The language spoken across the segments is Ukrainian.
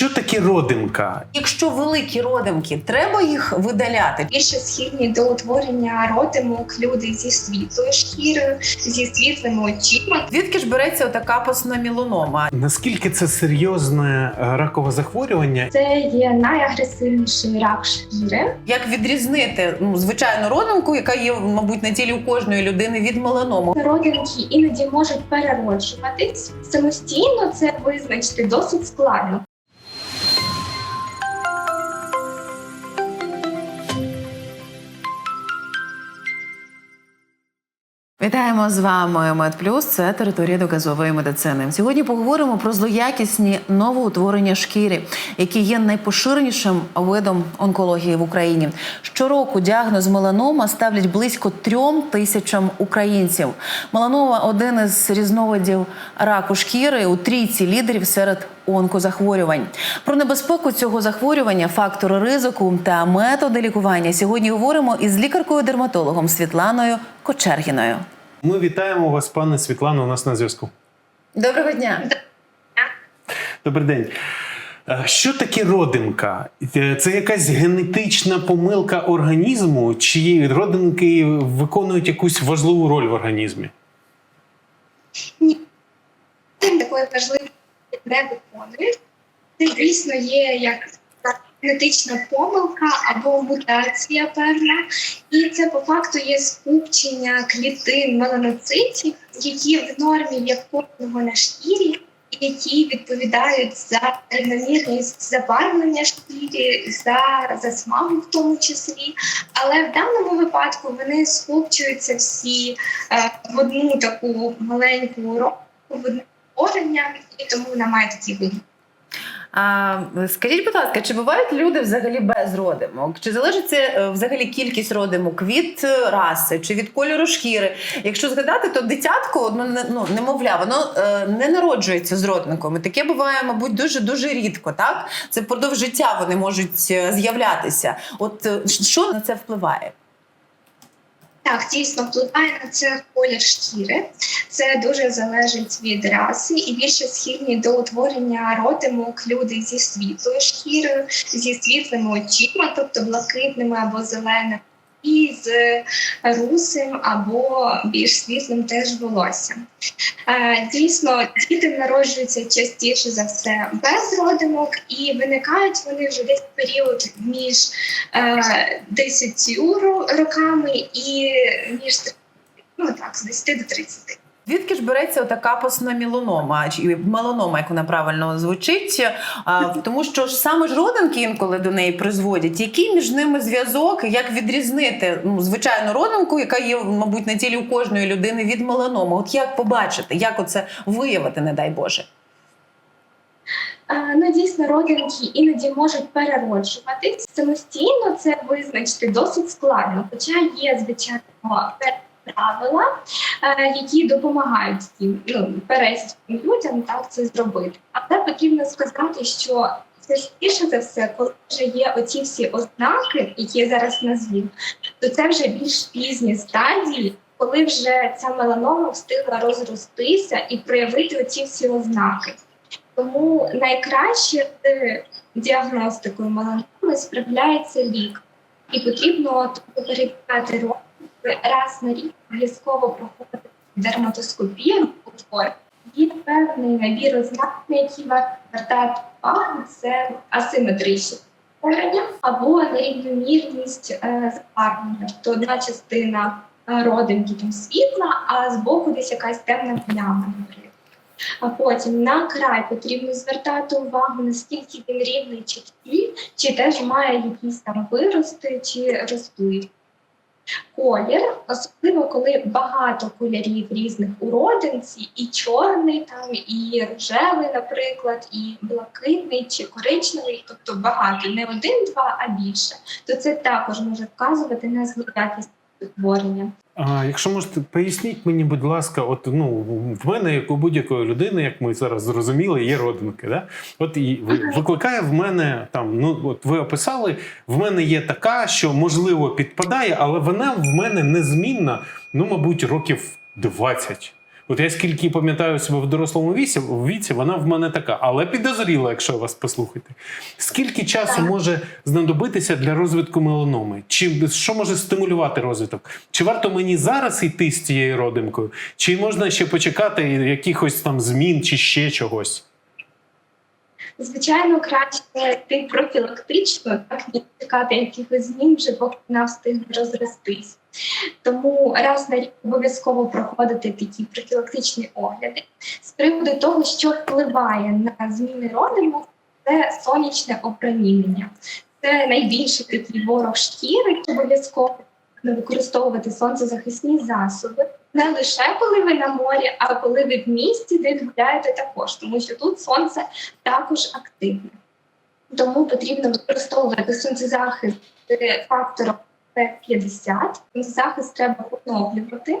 Що таке родимка? Якщо великі родимки, треба їх видаляти. більше схильні до утворення родимок люди зі світлою шкірою, зі світлими очима. Звідки ж береться така пасна мілонома? Наскільки це серйозне е, ракове захворювання? Це є найагресивніший рак шкіри. Як відрізнити ну, звичайну родимку, яка є, мабуть, на тілі у кожної людини від меланоми? Родинки іноді можуть перероджуватись самостійно. Це визначити досить складно. Вітаємо з вами МедПлюс. Це територія доказової медицини. Сьогодні поговоримо про злоякісні новоутворення шкіри, які є найпоширенішим видом онкології в Україні. Щороку діагноз меланома ставлять близько трьом тисячам українців. Меланома один із різновидів раку шкіри у трійці лідерів серед онкозахворювань. Про небезпеку цього захворювання, фактори ризику та методи лікування сьогодні говоримо із лікаркою-дерматологом Світланою Кочергіною. Ми вітаємо вас, пане Світлано. У нас на зв'язку. Доброго дня. Добрий день. Е, Що таке родимка? Е, Це якась генетична помилка організму, чи родинки виконують якусь важливу роль в організмі? Ні. Такої важливої не виконують. Це, звісно, є як генетична помилка або мутація певна, і це по факту є скупчення клітин меланоцитів, які в нормі є кожного на шкірі, які відповідають за рівномірність забарвлення шкірі, за засмагу в тому числі. Але в даному випадку вони скупчуються всі е, в одну таку маленьку ромку, в одне утворення, і тому вона має такий вигляд. А скажіть, будь ласка, чи бувають люди взагалі без родимок? Чи залежить е, взагалі кількість родимок від раси чи від кольору шкіри? Якщо згадати, то дитятко, ну, ну немовля, воно е, не народжується з родинками. Таке буває, мабуть, дуже дуже рідко. Так це впродовж життя вони можуть е, з'являтися. От що на це впливає? Так, дійсно впливає на це колір шкіри. Це дуже залежить від раси, і більше схильні до утворення родимок люди зі світлою шкірою, зі світлими очима, тобто блакитними або зеленими, і з русим або більш світлим теж волоссям. Е, Дійсно, діти народжуються частіше за все без родимок, і виникають вони вже десь період між е, 10 роками і між ну так, з 10 до 30. Звідки ж береться така пасна мілонома, чи меланома, як вона правильно звучить? Тому що ж саме ж родинки інколи до неї призводять. Який між ними зв'язок? Як відрізнити ну, звичайну родинку, яка є, мабуть, на тілі у кожної людини від меланоми? От як побачити, як оце виявити, не дай Боже? Ну, дійсно, родинки іноді можуть перероджуватись самостійно. Це визначити досить складно, хоча є звичайно правила, е, які допомагають тим ну, пересічним людям так це зробити. Але потрібно сказати, що частіше за все, коли вже є оці всі ознаки, які я зараз назвів, то це вже більш пізні стадії. Коли вже ця меланома встигла розростися і проявити оці всі ознаки. Тому найкраще з діагностикою меланоми справляється лік, і потрібно перевіряти раз на рік обов'язково проходити дерматоскопію утвор. Є певний набір ознак, на які звертати увагу, це асиметричні утворення або нерівномірність е, забарвлення, тобто одна частина е, родинки там світла, а збоку десь якась темна пляма, наприклад. А потім на край потрібно звертати увагу, наскільки він рівний чіткий, чи теж має якісь там вирости чи розплив. Колір, особливо коли багато кольорів різних у родинці, і чорний, там, і рожевий, наприклад, і блакитний чи коричневий, тобто багато, не один-два, а більше, то це також може вказувати на злоякість утворення. А якщо можете, поясніть мені, будь ласка, от ну в мене, як у будь-якої людини, як ми зараз зрозуміли, є родинки. Да? От і викликає в мене там. Ну от ви описали, в мене є така, що можливо підпадає, але вона в мене незмінна, ну мабуть, років 20. От я скільки пам'ятаю себе в дорослому віці, в віці, вона в мене така, але підозріла, якщо вас послухати. Скільки часу Так. може знадобитися для розвитку меланоми? Чи що може стимулювати розвиток? Чи варто мені зараз йти з цією родимкою? Чи можна ще почекати якихось там змін чи ще чогось? Звичайно, краще йти профілактично, так не чекати якихось змін, поки вона встигне розростись. Тому раз на рік обов'язково проходити такі профілактичні огляди з приводу того, що впливає на зміни родиму, це сонячне опромінення. Це найбільший такий ворог шкіри, обов'язково використовувати сонцезахисні засоби не лише коли ви на морі, а коли ви в місті, де гуляєте також, тому що тут сонце також активне. Тому потрібно використовувати сонцезахист фактором P50. Захист треба поновлювати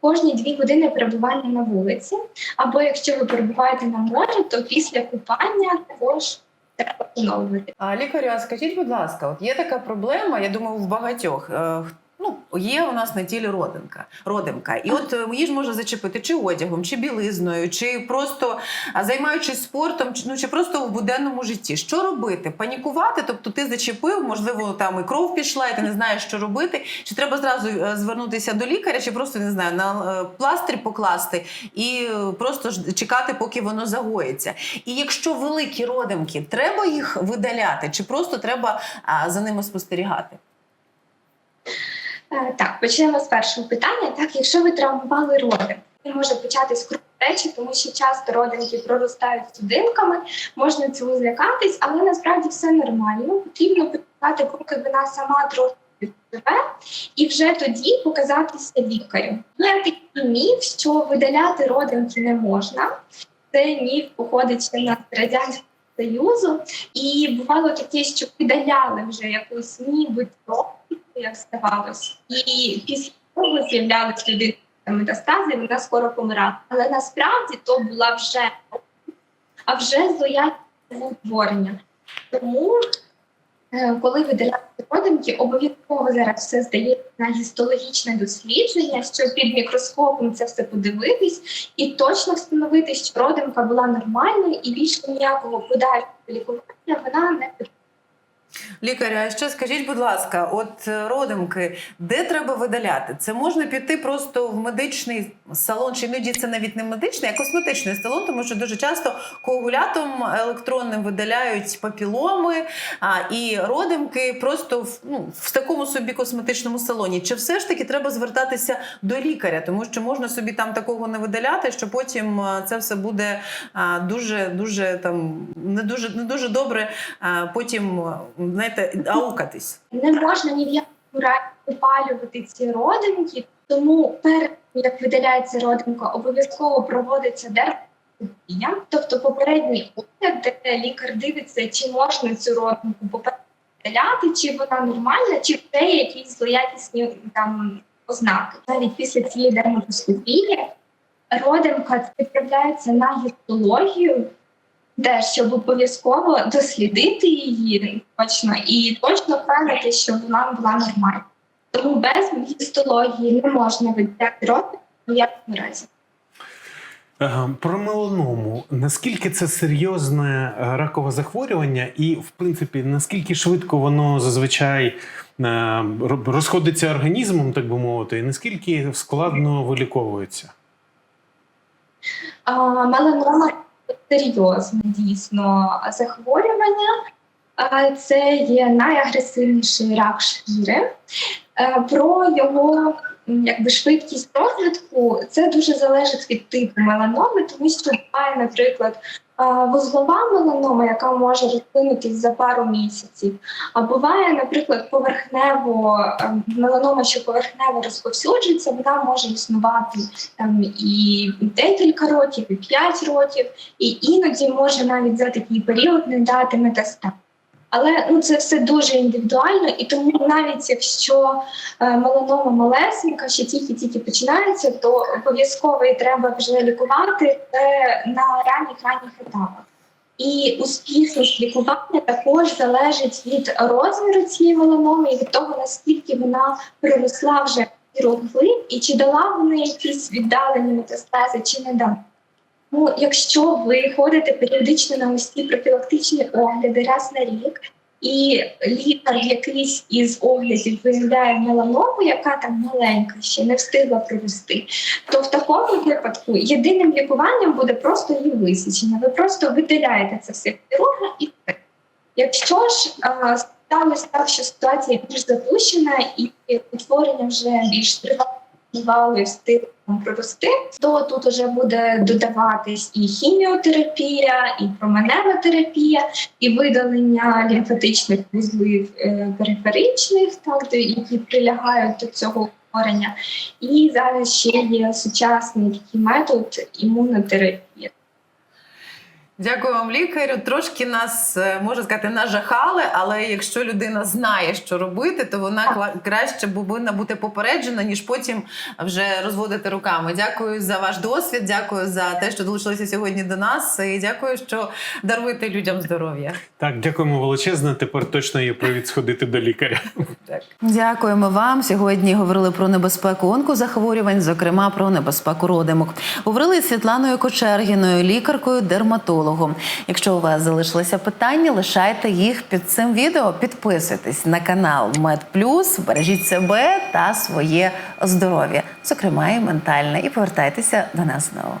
кожні дві години перебування на вулиці. Або якщо ви перебуваєте на морі, то після купання також треба поновлювати. А лікарю, а скажіть, будь ласка, от є така проблема, я думаю, в багатьох. Ну, є у нас на тілі родинка, родимка. І от е, її ж може зачепити чи одягом, чи білизною, чи просто займаючись спортом, ну чи просто в буденному житті. Що робити? Панікувати? Тобто ти зачепив, можливо, там і кров пішла, і ти не знаєш, що робити. Чи треба зразу е, звернутися до лікаря, чи просто не знаю, на е, пластир покласти і просто чекати, поки воно загоїться. І якщо великі родимки, треба їх видаляти, чи просто треба за ними спостерігати? Е, Так, почнемо з першого питання. Так, якщо ви травмували родин, може початись кровотечі, тому що часто родинки проростають судинками, можна цього злякатись, але насправді все нормально. Потрібно почекати, поки вона сама трохи живе, і вже тоді показатися лікарю. Є такий міф, що видаляти родинки не можна. Це міф походить ще на радянського союзу, і бувало таке, що видаляли вже якусь ніби трохи, як здавалось, і після того з'являлись люди метастази, вона скоро помирала. Але насправді то була вже а вже злоякісне утворення. Тому, е, коли видаляють родинки, обов'язково зараз все здається на гістологічне дослідження, щоб під мікроскопом це все подивитись і точно встановити, що родинка була нормальною і більше ніякого подальшого лікування вона не потрібна. Лікаря, а ще скажіть, будь ласка, от е, родимки, де треба видаляти? Це можна піти просто в медичний салон, чи іноді це навіть не медичний, а косметичний салон, тому що дуже часто коагулятом електронним видаляють папіломи а, і родимки просто в, ну, в такому собі косметичному салоні. Чи все ж таки треба звертатися до лікаря, тому що можна собі там такого не видаляти, що потім це все буде а, дуже дуже там не дуже не дуже добре. А потім знаєте, аукатись. не можна ні в якому разі випалювати ці родинки, тому перед як видаляється родинка, обов'язково проводиться дерматоскопія, тобто попередній огляд, де лікар дивиться, чи можна цю родинку видаляти, чи вона нормальна, чи є якісь злоякісні там ознаки. Навіть після цієї дерматоскопії родинка відправляється на гістологію, де щоб обов'язково дослідити її точно і точно впевнити, що вона була нормальна. Тому без гістології не можна виділяти рот ні в разі. Е, Про меланому. Наскільки це серйозне е, ракове захворювання, і, в принципі, наскільки швидко воно зазвичай е, розходиться організмом, так би мовити, і наскільки складно виліковується? Меланома серйозне дійсно захворювання. Це є найагресивніший рак шкіри. Е, Про його якби швидкість розвитку це дуже залежить від типу меланоми, тому що буває, наприклад, вузлова меланома, яка може розвинутись за пару місяців. А буває, наприклад, поверхнево ем, меланома, що поверхнево розповсюджується, вона може існувати там і декілька років, і 5 років, і іноді може навіть за такий період не дати метастаз. Але ну це все дуже індивідуально, і тому навіть якщо е, меланома малесенька, ще тільки-тільки починається, то обов'язково і треба вже лікувати це на ранніх ранніх етапах. І успішність лікування також залежить від розміру цієї меланоми і від того, наскільки вона приросла вже вглиб і чи дала вона якісь віддалені метастази, чи не дала. Ну, якщо ви ходите періодично на ось профілактичні огляди раз на рік, і лікар якийсь із оглядів виявляє меланому, яка там маленька, ще не встигла прорости, то в такому випадку єдиним лікуванням буде просто її висічення. Ви просто видаляєте це все хірурга і все. Якщо ж сталося так, що ситуація більш запущена і утворення вже більш тривалої встигли прорости, то тут вже буде додаватись і хіміотерапія, і променева терапія, і видалення лімфатичних вузлів е, периферичних, так, які прилягають до цього утворення. І зараз ще є сучасний такий метод імунотерапії. Дякую вам, лікарю. Трошки нас е, можна сказати нажахали, але якщо людина знає, що робити, то вона краще повинна бути попереджена, ніж потім вже розводити руками. Дякую за ваш досвід. Дякую за те, що долучилися сьогодні до нас. І дякую, що даруєте людям здоров'я. Так, дякуємо величезно. Тепер точно є привід сходити до лікаря. Так. Дякуємо вам. Сьогодні говорили про небезпеку онкозахворювань, зокрема про небезпеку родимок. Говорили з Світланою Кочергіною, лікаркою, дерматологом. Якщо у вас залишилися питання, лишайте їх під цим відео. Підписуйтесь на канал MedPlus, бережіть себе та своє здоров'я, зокрема і ментальне, і повертайтеся до нас знову.